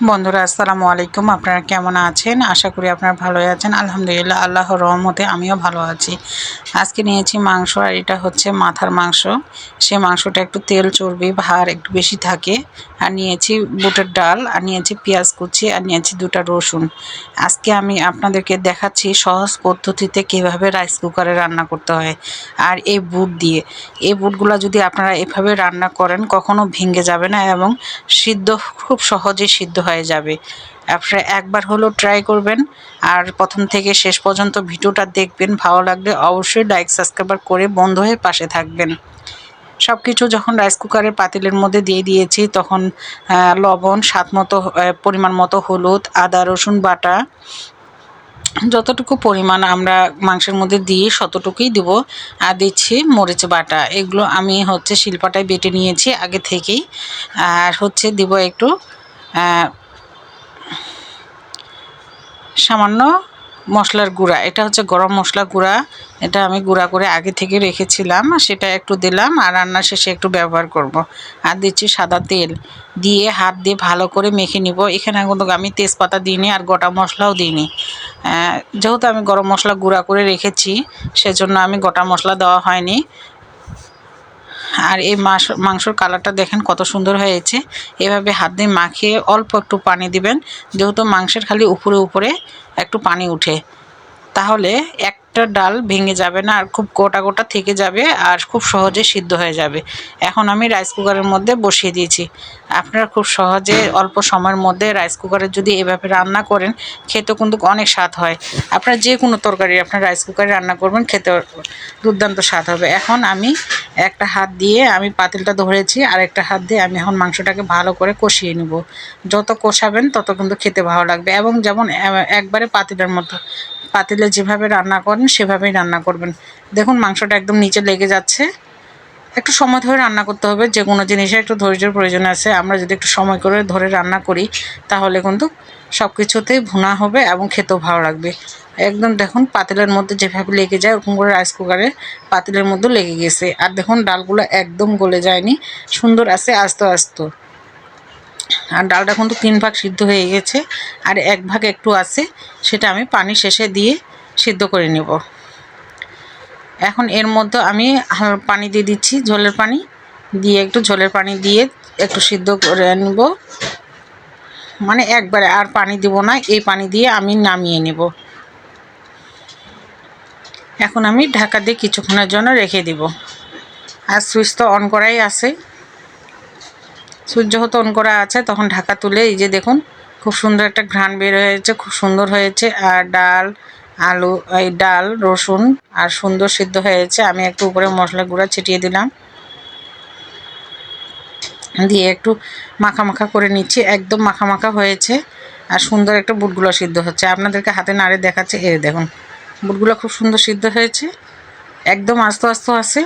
বন্ধুরা, আসসালামু আলাইকুম। আপনারা কেমন আছেন? আশা করি আপনারা ভালোই আছেন। আলহামদুলিল্লাহ আল্লাহ রহমতে আমিও ভালো আছি। আজকে নিয়েছি মাংস, আর এটা হচ্ছে মাথার মাংস। সে মাংসটা একটু তেল চর্বি ভার একটু বেশি থাকে। আর নিয়েছি বুটের ডাল, আর নিয়েছি পেঁয়াজ কুচি, আর নিয়েছি দুটা রসুন। আজকে আমি আপনাদেরকে দেখাচ্ছি সহজ পদ্ধতিতে কীভাবে রাইস কুকারে রান্না করতে হয়। আর এই বুট দিয়ে। এই বুটগুলো যদি আপনারা এভাবে রান্না করেন, কখনো ভেঙে যাবে না এবং সিদ্ধ, খুব সহজে সিদ্ধ হয়ে যাবে। আপনারা একবার হলেও ট্রাই করবেন। আর প্রথম থেকে শেষ পর্যন্ত ভিডিওটা দেখবেন, ভালো লাগলে অবশ্যই লাইক সাবস্ক্রাইবার করে বন্ধ হয়ে পাশে থাকবেন। সব কিছু যখন রাইস কুকারের পাতিলের মধ্যে দিয়ে দিয়েছি, তখন লবণ, স্বাদ মতো পরিমাণ মতো হলুদ, আদা, রসুন বাটা, যতটুকু পরিমাণ আমরা মাংসের মধ্যে দিয়ে ততটুকুই দিব। আর দিচ্ছি মরিচ বাটা। এগুলো আমি হচ্ছে শিল্পাটায় বেটে নিয়েছি আগে থেকেই। আর হচ্ছে দিব একটু সামান্য মশলার গুঁড়া। এটা হচ্ছে গরম মশলা গুঁড়া। এটা আমি গুঁড়া করে আগে থেকে রেখেছিলাম, সেটা একটু দিলাম আর রান্না শেষে একটু ব্যবহার করব। আর দিচ্ছি সাদা তেল। দিয়ে হাত দিয়ে ভালো করে মেখে নিব। এখানে কিন্তু আমি তেজপাতা দিইনি আর গোটা মশলাও দিইনি। যেহেতু আমি গরম মশলা গুঁড়া করে রেখেছি, সেজন্য আমি গোটা মশলা দেওয়া হয়নি। আর এই মাস, মাংসর কালারটা দেখেন কত সুন্দর হয়েছে। এভাবে হাত দিয়ে মাখিয়ে অল্প একটু পানি দিবেন, যেহেতু মাংসের খালি উপরে উপরে একটু পানি উঠে। তাহলে এক একটা ডাল ভেঙে যাবে না, আর খুব গোটা গোটা থেকে যাবে আর খুব সহজে সিদ্ধ হয়ে যাবে। এখন আমি রাইস কুকারের মধ্যে বসিয়ে দিয়েছি। আপনারা খুব সহজে অল্প সময়ের মধ্যে রাইস কুকারে যদি এভাবে রান্না করেন, খেতে কিন্তু অনেক স্বাদ হয়। আপনারা যে কোনো তরকারি আপনার রাইস কুকারে রান্না করবেন, খেতে দুর্দান্ত স্বাদ হবে। এখন আমি একটা হাত দিয়ে আমি পাতিলটা ধরেছি, আর একটা হাত দিয়ে আমি এখন মাংসটাকে ভালো করে কষিয়ে নেব। যত কষাবেন তত কিন্তু খেতে ভালো লাগবে। এবং যেমন একবারে পাতিলের মতো পাতিলে যেভাবে রান্না করেন, সেভাবেই রান্না করবেন। দেখুন, মাংসটা একদম নিচে লেগে যাচ্ছে। একটু সময় ধরে রান্না করতে হবে, যে কোনো জিনিসের একটু ধৈর্যের প্রয়োজন আছে। আমরা যদি একটু সময় করে ধরে রান্না করি, তাহলে কিন্তু সব কিছুতেই ভুনা হবে এবং খেতেও ভালো লাগবে। একদম দেখুন, পাতিলের মধ্যে যেভাবে লেগে যায়, ওরকম করে রাইস কুকারে পাতিলের মধ্যে লেগে গেছে। আর দেখুন, ডালগুলো একদম গলে যায়নি, সুন্দর আছে, আস্ত, আস্তে। আর ডালটা কিন্তু তিন ভাগ সিদ্ধ হয়ে গেছে, আর এক ভাগ একটু আছে, সেটা আমি পানি শেষে দিয়ে সিদ্ধ করে নেব। এখন এর মধ্যে আমি পানি দিয়ে দিচ্ছি, ঝোলের পানি, দিয়ে একটু ঝোলের পানি দিয়ে একটু সিদ্ধ করে নেব। মানে একবারে আর পানি দিব না, এই পানি দিয়ে আমি নামিয়ে নেব। এখন আমি ঢাকা দিয়ে কিছুক্ষণের জন্য রেখে দিব। আর সুইচ তো অন করাই আছে। সূর্য হতো অন করা আছে, তখন ঢাকা তুলে এই যে দেখুন, খুব সুন্দর একটা ঘ্রাণ বের হয়েছে, খুব সুন্দর হয়েছে, আর ডাল, আলু, এই ডাল, রসুন, আর সুন্দর সিদ্ধ হয়েছে। আমি একটু উপরে মশলা গুঁড়া ছিটিয়ে দিলাম। দিয়ে একটু মাখা মাখা করে নিচ্ছি, একদম মাখা মাখা হয়েছে, আর সুন্দর একটা বুটগুলো সিদ্ধ হচ্ছে। আপনাদেরকে হাতে নাড়ে দেখাচ্ছে এ দেখুন, বুটগুলো খুব সুন্দর সিদ্ধ হয়েছে, একদম আস্তে আস্তে আছে।